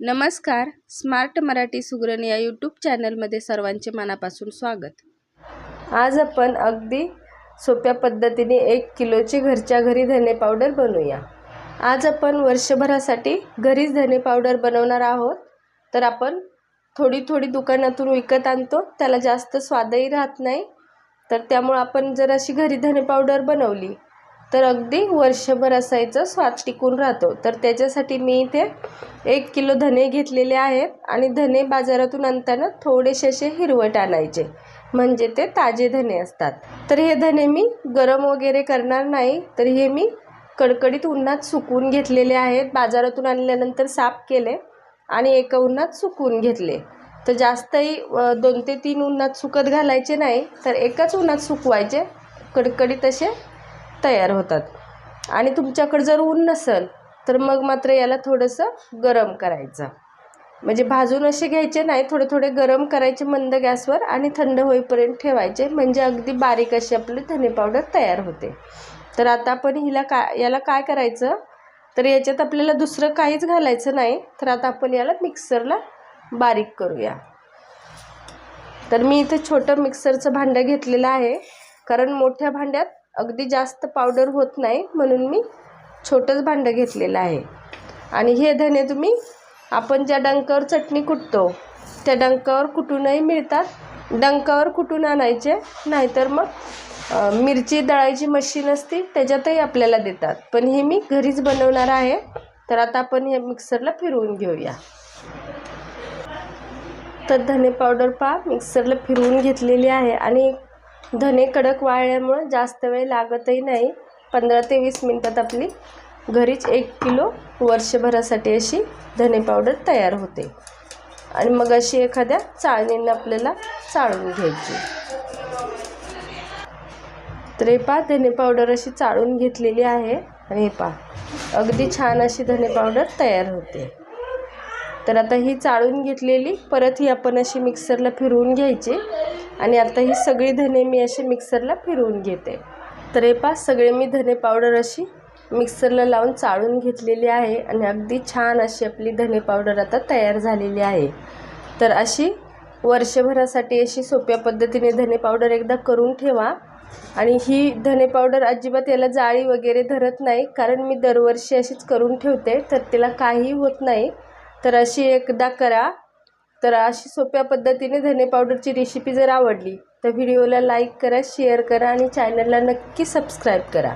नमस्कार. स्मार्ट मराठी सुगरण या यूट्यूब चॅनलमध्ये सर्वांचे मनापासून स्वागत. आज आपण अगदी सोप्या पद्धतीने एक किलोची घरच्या घरी धने पावडर बनवूया. आज आपण वर्षभरासाठी घरीच धने पावडर बनवणार आहोत. तर आपण थोडी थोडी दुकानातून विकत आणतो. त्याला जास्त स्वादही राहत नाही. तर त्यामुळं आपण जर अशी घरी धने पावडर बनवली तर अगदी वर्षभर असायचं स्वाद टिकून राहतो. तर त्याच्यासाठी मी इथे एक किलो धने घेतलेले आहेत आणि धने बाजारातून आणताना थोडेसे असे हिरवट आणायचे. म्हणजे ते ताजे धने असतात. तर हे धने मी गरम वगैरे करणार नाही. तर हे मी कडकडीत उन्हात सुकवून घेतलेले आहेत. बाजारातून आणल्यानंतर साफ केले आणि एका उन्हात सुकवून घेतले. तर जास्तही दोन ते तीन उन्हात सुकत घालायचे नाही. तर एकाच उन्हात सुकवायचे. कडकडीत असे तयार होतात. आणि तुमच्याकडे जर ऊन नसेल तर मग मात्र याला थोडंसं गरम करायचं. म्हणजे भाजून असे घ्यायचे नाही थोडे थोडे गरम करायचे मंद गॅसवर आणि थंड होईपर्यंत ठेवायचे. म्हणजे अगदी बारीक अशी आपली धने पावडर तयार होते. तर आता आपण हिला काय याला काय करायचं? तर याच्यात आपल्याला दुसरं काहीच घालायचं नाही. तर आता आपण याला मिक्सरला बारीक करूया. तर मी इथे छोटं मिक्सरचं भांडं घेतलेलं आहे. कारण मोठ्या भांड्यात अगदी जास्त पावडर होत नाही म्हणून मी छोटंच भांडं घेतलेलं आहे. आणि हे धने तुम्ही आपण ज्या डंकावर चटणी कुटतो त्या डंकावर कुटूनही मिळतात. डंकावर कुटून आणायचे? नाहीतर मग मिरची दळायची मशीन असते त्याच्यातही आपल्याला देतात. पण हे मी घरीच बनवणार आहे. तर आता आपण हे मिक्सरला फिरवून घेऊया. तर धने पावडर पा मिक्सरला फिरवून घेतलेली आहे. आणि हो. धने कडक वाळल्यामुळं जास्त वेळ लागतही नाही. पंधरा ते वीस मिनटात आपली घरीच एक किलो वर्षभरासाठी अशी धने पावडर तयार होते. आणि मग अशी एखाद्या चाळणीनं आपल्याला चाळून घ्यायची. तर हे पहा धने पावडर अशी चाळून घेतलेली आहे. आणि हे पहा अगदी छान अशी धने पावडर तयार होते. तर आता ही चाळून घेतलेली परत ही आपण अशी मिक्सरला फिरवून घ्यायची. आणि आता ही सगळी धने मी अशी मिक्सरला फिरवून घेते. तर हे पहा सगळे मी धने पावडर अशी मिक्सरला लावून चाळून घेतलेली आहे आणि अगदी छान अशी आपली धने पावडर आता तयार झालेली आहे. तर अशी वर्षभरासाठी अशी सोप्या पद्धतीने धने पावडर एकदा करून ठेवा. आणि ही धने पावडर अजिबात याला जाळी वगैरे धरत नाही कारण मी दरवर्षी अशीच करून ठेवते तर तिला काही होत नाही. तर अशी एकदा करा. तर अशी सोप्या पद्धतीने धने पावडरची रेसिपी जर आवडली तर व्हिडिओला लाईक करा शेअर करा आणि चॅनलला नक्की सबस्क्राईब करा.